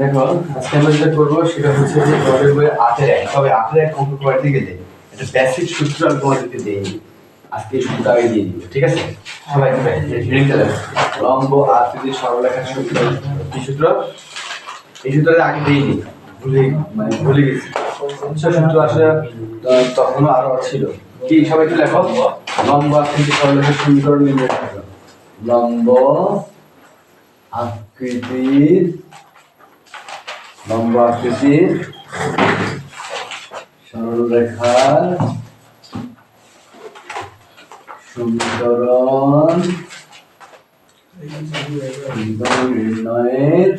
দেখো, আজকে আমরা যেটা করব, সেটা হচ্ছে যে বইয়ের এক। তবে এক অঙ্ক একটা বেসিক সূত্র আমি তোমাদেরকে দিই। আজকে সূত্র আগে দিয়ে দিব, ঠিক আছে? সবাই লম্ব আকৃতি সরলরেখার সূত্র কি সূত্র। এই সূত্রটা আগে দিইনি ভুলে মানে ভুলে গেছি। সূত্র আসলে তখনও আরও ছিল? কি, সবাই একটু লেখো। লম্ব আকৃতি সরলরেখার সমীকরণ নির্ণয় লম্ব লম্ব আকৃতির সরলরেখার সমীকরণ নির্ণয়ের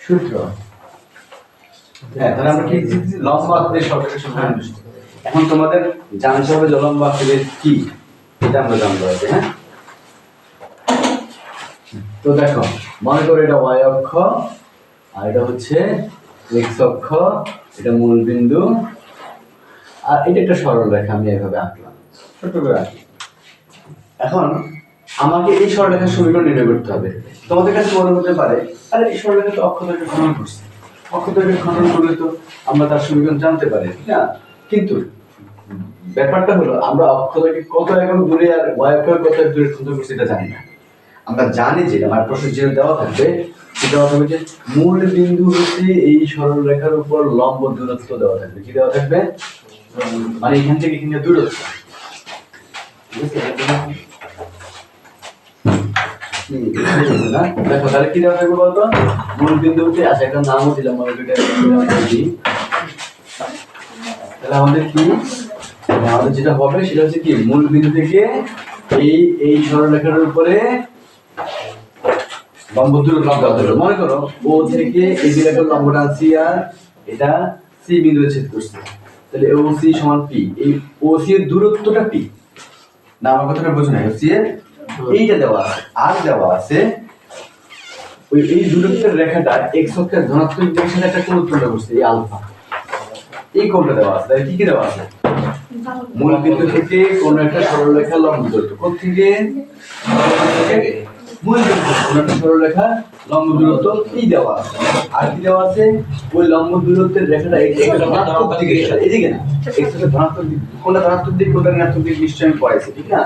সূত্র। হ্যাঁ তাহলে আমরা কি এখন তোমাদের জানতে হবে যে লম্ব কি, এটা আমরা জানতে হবে হ্যাঁ? তো দেখো, মনে করো এটা y অক্ষ, আর এটা হচ্ছে x অক্ষ, এটা মূল বিন্দু আর এটা একটা সরল রেখা, আমি এভাবে আঁকলাম। ছোট করে আঁকি। এখন আমাকে এই সরলরেখার সমীকরণ নির্ণয় করতে হবে। তোমাদের কাছে মনে হতে পারে, আরে এই সরলরেখা তো অক্ষ দৈর্ঘ্য খনন করছে। অক্ষ দৈর্ঘ্য খনন করলে তো আমরা তার সমীকরণ জানতে পারি না? কিন্তু ব্যাপারটা হলো, আমরা অক্ষ থেকে কত এখন দূরে আর অক্ষ কত দূরে খনন করছে এটা জানি না। আমরা জানি যে, আমার প্রশ্ন যেটা দেওয়া থাকবে, সেটা থাকবে যে মূল বিন্দু হচ্ছে এই সরল রেখার উপর লম্ব দূরত্ব দেওয়া থাকবে। কি দেওয়া থাকবে? মানে এখান থেকে এখানে দূরত্ব? দেখো, তাহলে কি দেওয়া থাকবে বলতো? মূল বিন্দু হচ্ছে আচ্ছা একটা নামও দিলাম, মনে তাহলে আমাদের কি? আমাদের যেটা হবে, সেটা হচ্ছে কি, মূল বিন্দু থেকে এই এই সরলরেখার উপরে লম্ব মনে করো ও থেকে এই আর, এটা দূরত্বটা পি। না, আমার কথাটা বুঝো না এইটা দেওয়া আছে, আর দেওয়া আছে, ওই এই দূরত্বের রেখাটা এক্স অক্ষের ধনাত্মক দিকের একটা কোণ উৎপন্ন করছে, এই আলফা। এই কোণটা দেওয়া আছে। তাহলে কি কি দেওয়া আছে? মূল বিন্দু থেকে কোন একটা সরলরেখা লম্ব দূরত্ব কোথ থেকে সরলরেখা লম্ব দূরত্ব দেওয়া আর কি দেওয়া আছে? ওই লম্ব দূরত্বের রেখাটা এই এদিকে না এক্স ধনাত্মক দিক। কোনটা ধনাত্মক দিক কোনটা ঋণাত্মক দিক নিশ্চয়ই আমি পড়াইছি ঠিক না?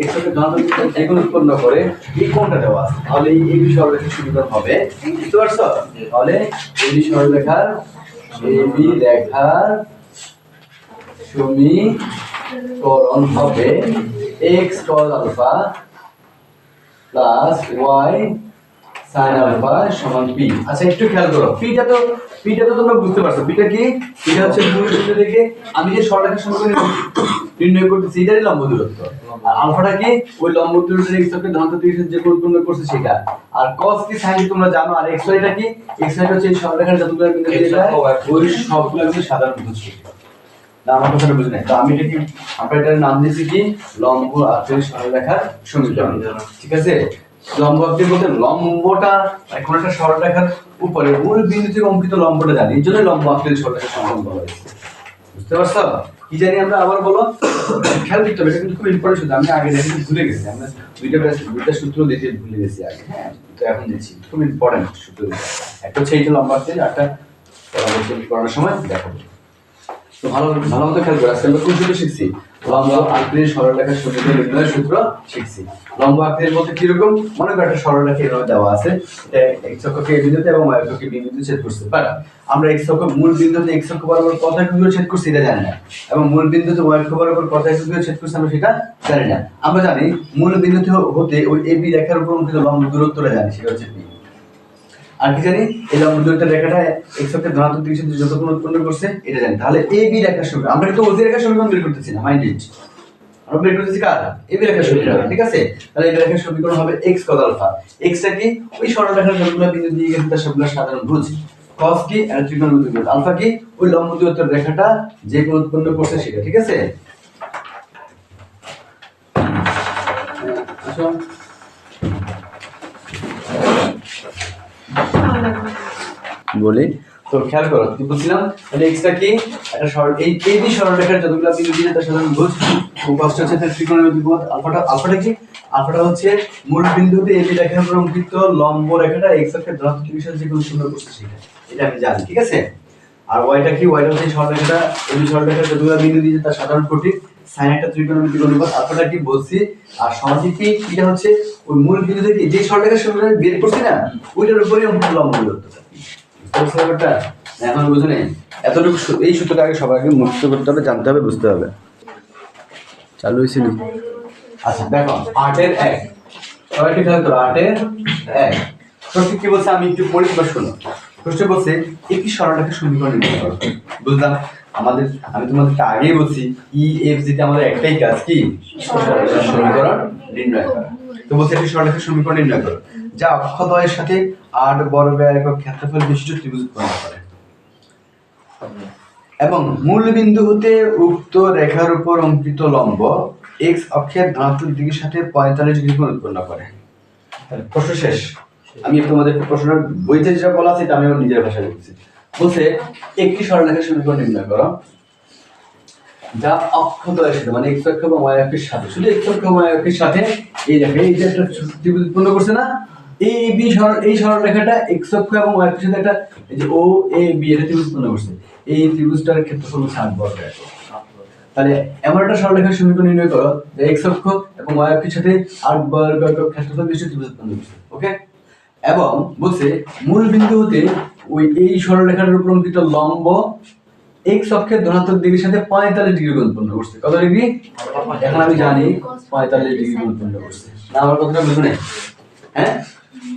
এক্সের ধনাত্মক দিক যে উৎপন্ন করে এই কোনটা দেওয়া আছে? তাহলে এই এই সরলরেখার সমীকরণ হবে। বুঝতে পারছ? তাহলে এই সরলরেখার এবি রেখার সমীকরণ হবে x cos alpha plus y sin alpha সমান p আচ্ছা একটু খেয়াল করো পিটা তো পিটা তো তোমরা বুঝতে পারছ। পিটা কি? পিটা হচ্ছে মূল বিন্দু থেকে আমি যে সরলরেখার সমীকরণ নির্ণয় করতেছি এটাই লম্ব দূরত্ব। আর আলফাটা কি? ওই লম্ব দূরত্বের অক্ষের ধনাত্মক সাথে যে কোণ উৎপন্ন করছে সেটা। আর cos কি sin তোমরা জানো আর x টা কি? x হচ্ছে সরলরেখার যতগুলো বিন্দু দিয়ে যায় ওই সবগুলো সাধারণ ভূমি না আমার কথাটা বুঝে নাই। তো আমি এটা কি এটার নাম দিয়েছি কি? লম্ব আকৃতির সরলরেখার সমীকরণ। ঠিক আছে? লম্ব আকৃতি বলতে লম্বটা কোন একটা সরলরেখার উপরে মূল বিন্দু থেকে অঙ্কিত লম্বটা জানি। এই জন্য লম্ব আকৃতির সরলরেখার সমীকরণ বলা হয়েছে। বুঝতে পারছ? কি জানি আমরা আবার বলো? খেয়াল করতে হবে, এটা কিন্তু খুব ইম্পর্টেন্ট সূত্র আমি আগে দেখে ভুলে গেছি। আমরা দুইটা দুইটা সূত্র দিতে ভুলে গেছি আগে। হ্যাঁ তো এখন দিচ্ছি খুব ইম্পর্টেন্ট সূত্র। একটা হচ্ছে এইটা লম্বা আর একটা পরবর্তী করার সময় দেখাবো। আমরা করছে। আমরা মূল বিন্দুতে অক্ষ বরাবর কত একক ছেদ করছি এটা জানি না। এবং মূল বিন্দুতে অক্ষ বরাবর কত ছেদ করছে আমরা সেটা জানি না। আমরা জানি মূল বিন্দুতে হতে ওই ab রেখার উপর অঙ্কিত লম্ব দূরত্বটা জানি, সেটা হচ্ছে আর কি জানি, এই লম্ব দূরত্বের রেখাটা এক্স অক্ষের ধনাত্মক দিকের সাথে যত কোণ উৎপন্ন করছে, এটা জানি। তাহলে এ, বি রেখার সমীকরণ আমরা কিন্তু ওজি রেখার সমীকরণ বের করতেছি না মাইন্ড ইট আমরা বের করতেছি কার? এ, বি রেখার সমীকরণ ঠিক আছে? তাহলে এই রেখার সমীকরণ হবে এক্স কত আলফা এক্স টা কি? ওই সরল রেখার যতগুলো বিন্দু দিয়ে গেছে তার সবগুলো সাধারণ ভুজ cos কি? আর ত্রিকোণমিতি ভুজ আলফা কি? ওই লম্ব দূরত্বের রেখাটা যে কোণ উৎপন্ন করছে সেটা, ঠিক আছে? আচ্ছা বলি। তো খেয়াল করো, কি বলছিলাম? তাহলে এক্সটা কি একটা সরল, এই এই দুই সরলরেখার যতগুলো বিন্দু দিয়ে তার সাধারণ ভুজ ফার্স্ট হচ্ছে তার ত্রিকোণমিতি পথ আলফাটা আলফাটা কি? আলফাটা হচ্ছে মূল বিন্দুতে এই রেখার উপর অঙ্কিত লম্ব রেখাটা এক্স অক্ষের ধনাত্মক সাথে যে কোনো সুন্দর করছে সেটা এটা আমি জানি, ঠিক আছে? আর ওয়াইটা কি? ওয়াইটা হচ্ছে এই সরলরেখাটা এই সরলরেখার যতগুলো বিন্দু দিয়ে তার সাধারণ কোটি সাইন একটা ত্রিকোণমিতি অনুপাত, আলফাটা কি বলছি? আর সমাধি কি? এটা হচ্ছে ওই মূল বিন্দু থেকে যে সরলরেখার সঙ্গে বের করছি না, ওইটার অঙ্কিত লম্ব দূরত্বটা ব্যাপারটা? এই সূত্রটা আগে সবার আগে মুখস্থ করতে হবে, জানতে হবে, বুঝতে হবে। চালু হয়েছিল আচ্ছা দেখো, আটের এক। সবাই আটের এক। প্রশ্ন কি বলছে? আমি একটু পড়ি বা শোনো। প্রশ্ন বলছে একটি সরলরেখার সমীকরণ নির্ণয় করো বুঝলাম। আমাদের, আমি তোমাদেরকে আগেই বলছি ই এফ জিতে আমাদের একটাই কাজ কি? সমীকরণ নির্ণয় করা। তো বলছে একটি সরলরেখার সমীকরণ নির্ণয় করো। যা অক্ষদ্বয়ের সাথে আট বর্গ একক ক্ষেত্রফল বিশিষ্ট ত্রিভুজ উৎপন্ন করে। এবং মূল বিন্দু হতে উক্ত রেখার উপর অঙ্কিত লম্ব এক্স অক্ষের ধনাত্মক দিকের সাথে পঁয়তাল্লিশ ডিগ্রি কোণ উৎপন্ন করে। প্রশ্ন শেষ। আমি তোমাদের প্রশ্ন বইতে যেটা বলা আছে, এটা আমি আমার নিজের ভাষায় লিখছি বলছে, একটি সরলরেখার সমীকরণ নির্ণয় করো, যা অক্ষদ্বয়ের সাথে মানে এক্স অক্ষ এবং ওয়াই অক্ষের সাথে। শুধু এক্স অক্ষ ওয়াই অক্ষের সাথে, এই দেখো, এই যে একটা ত্রিভুজ উৎপন্ন করছে না এই বি সরল, এই সরলরেখাটা এক্স অক্ষ এবং ওয়াই অক্ষের সাথে একটা, এই যে ও এ বি এটা ত্রিভুজ উৎপন্ন করছে। এই ত্রিভুজটার ক্ষেত্রফল। তাহলে এমন একটা সমীকরণ নির্ণয় করো, যে এক্স অক্ষ এবং ওয়াই অক্ষের সাথে আট বর্গ ক্ষেত্রফল ত্রিভুজ উৎপন্ন করছে ওকে এবং বলছে, মূল বিন্দু হতে ওই এই উপর অঙ্কিত লম্ব এক্স অক্ষের ধনাত্মক ডিগ্রির সাথে পঁয়তাল্লিশ ডিগ্রি উৎপন্ন করছে। কত ডিগ্রি? এখন আমি জানি, পঁয়তাল্লিশ ডিগ্রি উৎপন্ন করছে। না আমার কথাটা বুঝো নেই। হ্যাঁ?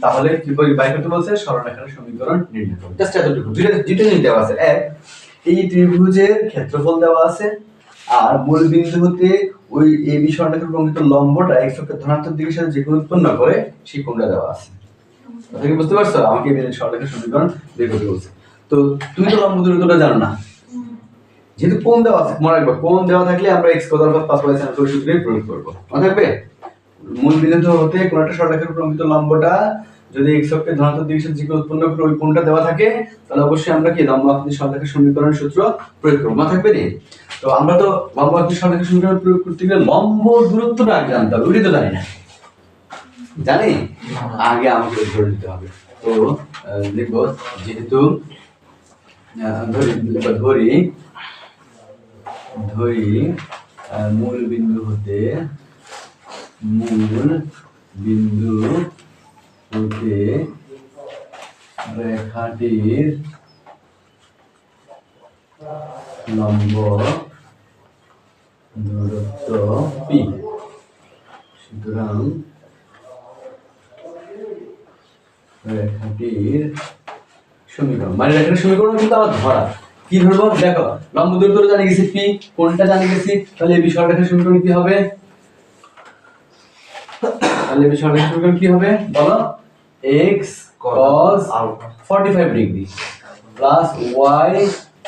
তাহলে কি বলি বাই করতে বলছে সরলরেখার সমীকরণ নির্ণয় করো। জাস্ট এতটুকু দুইটা দুইটা জিনিস দেওয়া আছে। এক, এই ত্রিভুজের ক্ষেত্রফল দেওয়া আছে, আর মূল বিন্দু হতে ওই এই বি সরলরেখার উপর লম্বটা এক্স অক্ষের ধনাত্মক দিকের সাথে যে উৎপন্ন করে সেই কোণটা দেওয়া আছে। কি বুঝতে পারছ? আমাকে এবার সরলরেখার সমীকরণ বের করতে বলছে। তো তুমি তো লম্ব দূরত্বটা জানো না। যেহেতু কোণ দেওয়া আছে, মনে রাখবে, কোণ দেওয়া থাকলে আমরা এক্স অর্থাৎ পাঁচ সেন্টার সূত্রে প্রয়োগ করব। মনে থাকবে? মূল বিন্দু হতে কোন একটা সরলরেখার অঙ্কিত লম্বটা যদি এক্স অক্ষের ধনাত্মক দিকের সাথে উৎপন্ন করে ওই কোণটা দেওয়া থাকে, তাহলে অবশ্যই আমরা কি লম্ব আকৃতির সরলরেখার সমীকরণের সূত্র প্রয়োগ করব। মনে থাকবে নি? তো আমরা তো লম্ব আকৃতির সরলরেখার সমীকরণ প্রয়োগ করতে গেলে লম্ব দূরত্বটা আগে জানতে হবে, ওইটা তো জানি না। জানি? আগে আমাকে ধরে নিতে হবে। তো লিখব, যেহেতু ধরি ধরি ধরি মূল বিন্দু হতে মূল বিন্দু হতে রেখাটির লম্ব দূরত্ব পি সুতরাং রেখাটির সমীকরণ। মানে রেখাটির সমীকরণ কিন্তু আমার ধরা। কি ধরবো? দেখো, লম্ব দূরত্ব জানি গেছি পি কোনটা জানি গেছি? তাহলে এই বিষয় রেখার সমীকরণ কি হবে? তাহলে বিষয় সমীকরণ কি হবে? বলো। X cos 45 degree plus y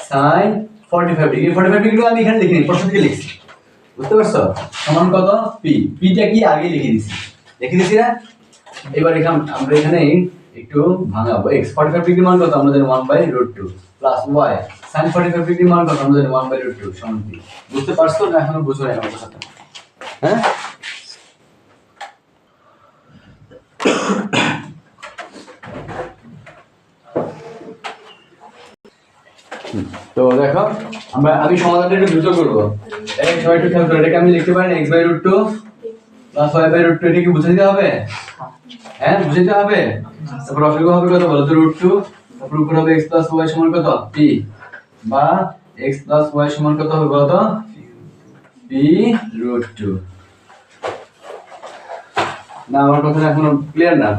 sin 45 degree 45 degree আমি এখানে লিখিনি, প্রশ্ন থেকে লিখছি। বুঝতে পারছ? সমান কত? পি পিটা কি আগে লিখে দিছি? লিখে দিছি না? এবার এখানে আমরা এখানে একটু ভাঙাবো। X 45 ডিগ্রি মান কত? জানি 1 by root 2 plus y sin 45 degree মান কত? জানি 1 বাই রুট 2 সমান বুঝতে পারছ? না এখনও বুঝো না আমার হ্যাঁ? তো দেখো, আমরা, আমি সমাধানটা একটু দ্রুত করব। এক সবাই একটু খেয়াল এটাকে আমি লিখতে পারি x by root two plus y by root two এটা কি বুঝে দিতে হবে? হ্যাঁ বুঝে দিতে হবে? তারপর অসুবিধা হবে কত বলো তো রুট টু তারপর উপর হবে এক্স প্লাস ওয়াই সমান কত? পি বা এক্স প্লাস ওয়াই সমান কত হবে বলো তো? পি রুট টু না, আমার কথাটা এখনও ক্লিয়ার না।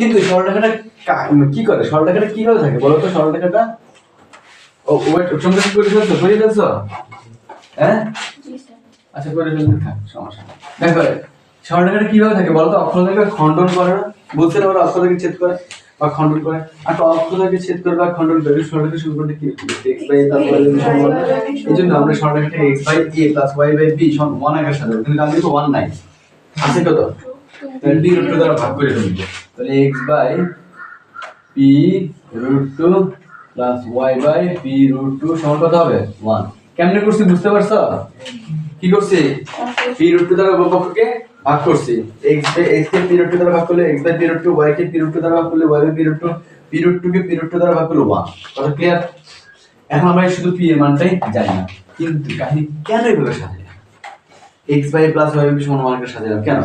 কিন্তু সরলরেখাটা কা- কি করে? সরলরেখাটা কীভাবে থাকে বলো তো? সরলরেখাটা ও ওয়েট সঙ্গে করে ফেলছো? করে ফেলছো? হ্যাঁ? আচ্ছা করে ফেলতে থাক সমস্যা। দেখো সরলরেখাটা কীভাবে থাকে বলো তো? অক্ষরেখা খণ্ডন করে। না বলছিল ওরা অক্ষরেখা ছেদ করে বা খণ্ডন করে। আর তো অক্ষরেখা ছেদ করে বা খণ্ডন করে সরলরেখা সমীকরণটা কি এক্স বাই সমান এই জন্য আমরা সরলরেখাটা x by a plus y by b সমান ওয়ান একের সাথে কিন্তু আমি তো ওয়ান নাই। আছে কত? By p root two plus y by p root two সমান হবে? বুঝতে পারছ? পি রুট টু ভাগ করছি। এক্স কে এক্স কে পি দ্বারা ভাগ করলে x by p root two two দ্বারা ভাগ করলে y by two p two K p two দ্বারা ভাগ করলে ওয়ান কথা এখন আমরা শুধু পি এর মানটাই জানি না। কিন্তু কাহিনী কেন এইভাবে সাজাই? এক্স বাই প্লাস ওয়াই সমান ওয়ানকে সাজালাম কেন?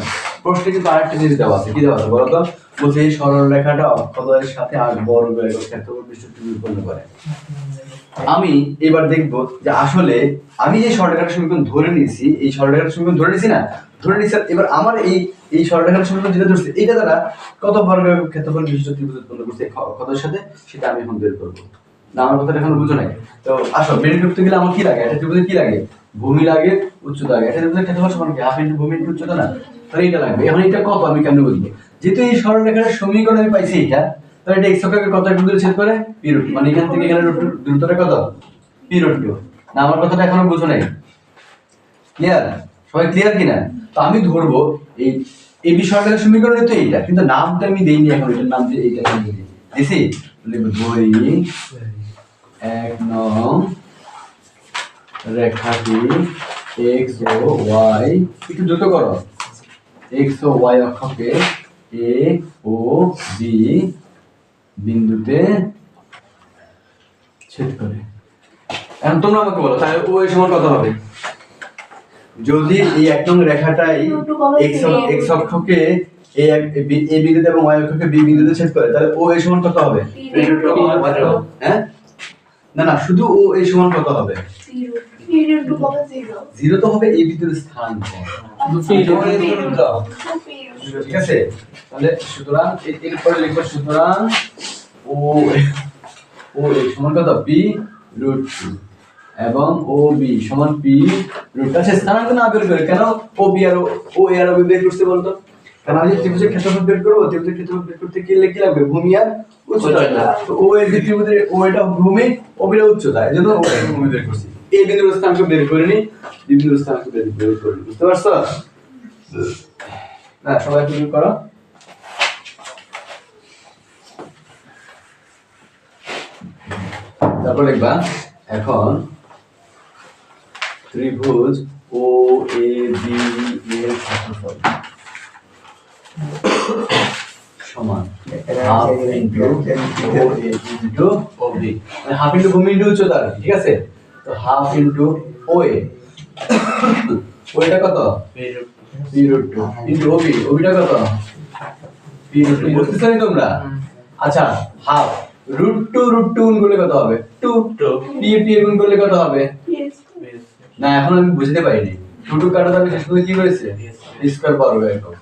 প্রশ্নে কিন্তু আরেকটা জিনিস দেওয়া আছে। কি দেওয়া আছে বলো তো বলছে এই সরল রেখাটা অক্ষদয়ের সাথে আট বর্গ ক্ষেত্রফল উৎপন্ন করে। আমি এবার দেখব যে আসলে আমি যে সরলরেখার সমীকরণ ধরে নিয়েছি। এই সরলরেখার সমীকরণ ধরে নিয়েছি না? ধরে নিয়েছি। এবার আমার এই এই সরলরেখার সমীকরণ যেটা ধরছে, এটা দ্বারা কত বর্গ একক ক্ষেত্রফল বিশিষ্ট উৎপন্ন করছে ক্ষদের সাথে? সেটা আমি এখন বের করব। না, আমার কথাটা এখন বুঝো নাই। তো আসো বের করতে গেলে আমার কি লাগে? এটা ত্রিভুজে কি লাগে? ভূমি লাগে, উচ্চতা লাগে। এটা ক্ষেত্রফল সমান কি? হাফ ইন্টু ভূমি উচ্চতা না? তাহলে এটা লাগবে। এখন এটা কত? আমি কেমনে বুঝব? যেহেতু এই সরলরেখার সমীকরণ আমি পাইছি এটা, তাহলে এটা এক্স অক্ষকে কত একটু দূরে ছেদ করে? পি রুট মানে এখান থেকে এখানে দূরত্বটা কত? পি না, আমার কথাটা এখনও বুঝো নাই। ক্লিয়ার সবাই ক্লিয়ার কিনা? তো আমি ধরবো, এই এই বিষয়টার সমীকরণে তো এইটা, কিন্তু নামটা আমি দেইনি এখন, এটার নাম দিয়ে এইটা দিছি লিখব দুই, এক নং রেখাটি এক্স ও ওয়াই একটু দ্রুত করো। এক্স ও ওয়াই অক্ষকে এ ও বি বিন্দুতে ছেদ করে। এখন তোমরা আমাকে বলো তাহলে ও এর সমান কত হবে? যদি এই এক নং রেখাটাই এক্স এক্স অক্ষকে এ এক- এ বিন্দুতে এবং ওয়াই অক্ষকে বি বিন্দুতে ছেদ করে তাহলে ও এর সমান কত হবে? হ্যাঁ? না না শুধু ও এর সমান কত হবে? জিরো তো হবে এই বিন্দুর স্থান ঠিক আছে? তাহলে সুতরাং এরপরে লিখব সুতরাং ও ও সমান কত? পি রুট টু এবং ও বি সমান পি রুট আচ্ছা স্থানাঙ্ক না বের করে কেন ও বি আর ও- ও এ আর ও বি বের করতে বলতো? কারণ আমি ত্রিভুজের ক্ষেত্রফল বের করব? ত্রিভুজের ক্ষেত্রফল বের করতে কি কি লাগবে? ভূমি আর উচ্চতা। তো ও এর ত্রিভুজের ও এটা ভূমি ও বিটা উচ্চতা। এই জন্য ও ভূমি বের করছি। এই বিন্দুর স্থানাঙ্ক বের করে নি বি বিন্দুর স্থানাঙ্ক বের। বুঝতে পারছ? না, সবাই করো। তারপর লিখবা এখন ত্রিভুজ ও এ বি এর ক্ষেত্রফল সমান half into O B half ভূমি উচ্চতা ঠিক আছে? তো হাফ ইন্টু ও এ ওইটা কত? P root two. Into OB. ওবিটা কত? P root two. বুঝতেছো নি তোমরা? আচ্ছা half. Root two root two গুণ করলে কত হবে? টু। পি পি গুণ করলে কত হবে? না এখন আমি বুঝতে পারিনি। টু টু কাটা আমি শেষ করে কি করেছে? স্কয়ার। একক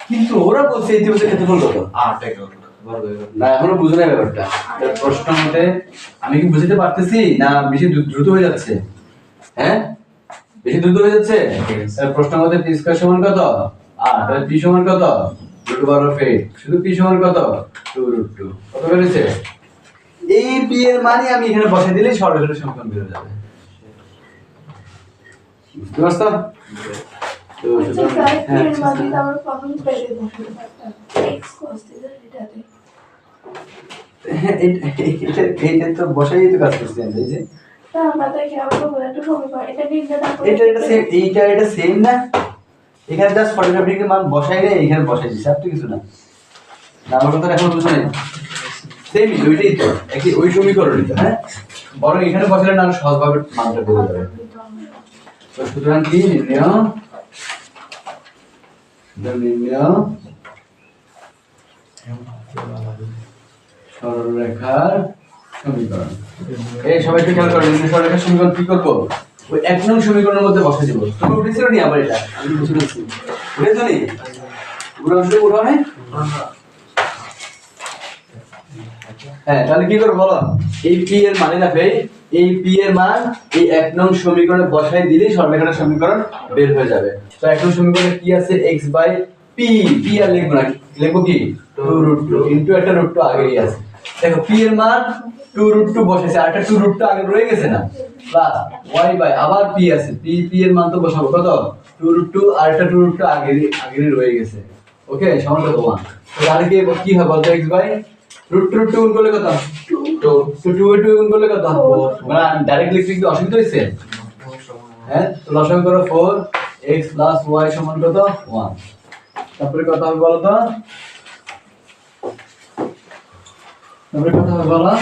কিন্তু ওরা বলছে এই ত্রিভুজের ক্ষেত্রফল কত? না এখনও বুঝে নাই ব্যাপারটা। প্রশ্ন মতে আমি কি বুঝতে পারতেছি না বেশি দ্রুত হয়ে যাচ্ছে? হ্যাঁ? বেশি দ্রুত হয়ে যাচ্ছে? প্রশ্ন মতে পি স্কয়ার সমান কত? আর তাহলে পি সমান কত? রুট বার অফ এইট শুধু পি সমান কত? Two root two. কত বেরিয়েছে এই পি এর মানে আমি এখানে বসে দিলেই সরলরেখার সমীকরণ বের যাবে। বুঝতে পারছ? তো সুতরাং- হ্যাঁ, এটা- তো বসাই তো কাজ করছি আমরা, এই যে। এটা এটা সেম এইটা এটা সেম না। এখানে জাস্ট ফটোগ্রাফিকে মান বসাই রে এখানে বসাই দিছি আর তো কিছু না। না আমার কথা এখন বুঝো নাই। সেমই ওইটাই তো। একই ওই সমীকরণই তো হ্যাঁ? বরং এখানে বসালে না সহজভাবে মানটা বের যাবে। তো সুতরাং কি নির্ণয় নির্ণয় সমীকরণ। এই হ্যাঁ? মানে না এই পি এর মান এই এক নং সমীকরণে বসাই দিলেই সরলরেখার সমীকরণ বের হয়ে যাবে। তো এক নং সমীকরণে কি আছে? X বাই পি পি আর লিখব না, লিখব কি? একটা আগেই আছে। দেখো পি এর মান টু রুট টু বসেছে আর টু রুট টু আগে রয়ে গেছে না? প্লাস ওয়াই বাই আবার পি আছে পি পি এর মান তো বসাবো, কত? টু রুট টু আর একটা টু রুট টু আগে, আগেরই রয়ে গেছে। ওকে সমান কত? ওয়ান তাহলে কি কি হবে বলতো x by root two two গুণ করলে কত? টু টু টু টু গুণ করলে কত? মানে ডাইরেক্ট লিখতে কি অসুবিধা হয়েছে? হ্যাঁ তো লসাগু করো ফোর এক্স প্লাস ওয়াই সমান কত? ওয়ান তারপরে কত হবে বলো তো তারপরে হবে বলো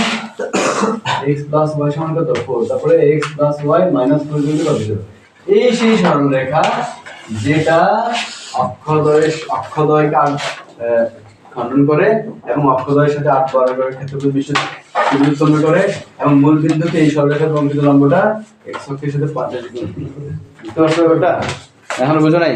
এক্স প্লাস ওয়াই সমান কত? ফোর তারপরে x plus y minus four গুণ কত জিরো এই সেই সরল রেখা যেটা অক্ষদয় অক্ষদয়কে আট, খণ্ডন করে এবং অক্ষদয়ের সাথে আট বর্গের ক্ষেত্রে বিশেষ উৎপন্ন করে এবং মূল বিন্দুতে এই সরলরেখার প্রকৃত লম্বটা এক্স অক্ষের সাথে করে। বুঝতে পারছ ব্যাপারটা? এখন বুঝো নাই?